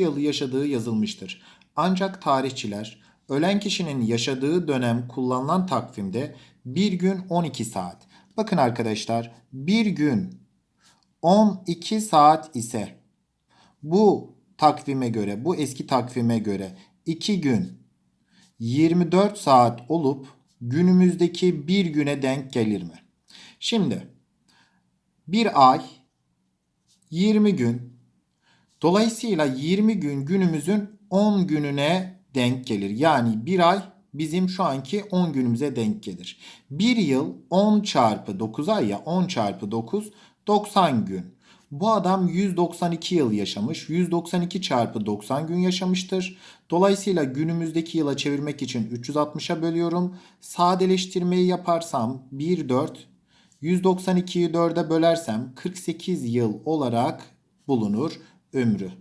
yıl yaşadığı yazılmıştır. Ancak tarihçiler ölen kişinin yaşadığı dönem kullanılan takvimde bir gün 12 saat. Bakın arkadaşlar bir gün 12 saat ise bu takvime göre, bu eski takvime göre 2 gün 24 saat olup günümüzdeki bir güne denk gelir mi? Şimdi bir ay 20 gün dolayısıyla 20 gün günümüzün 10 gününe denk gelir. Yani bir ay bizim şu anki 10 günümüze denk gelir. Bir yıl 10 çarpı 9 ay ya 10 çarpı 9 90 gün. Bu adam 192 yıl yaşamış. 192 çarpı 90 gün yaşamıştır. Dolayısıyla günümüzdeki yıla çevirmek için 360'a bölüyorum. Sadeleştirmeyi yaparsam 1 4 192'yi 4'e bölersem 48 yıl olarak bulunur ömrü.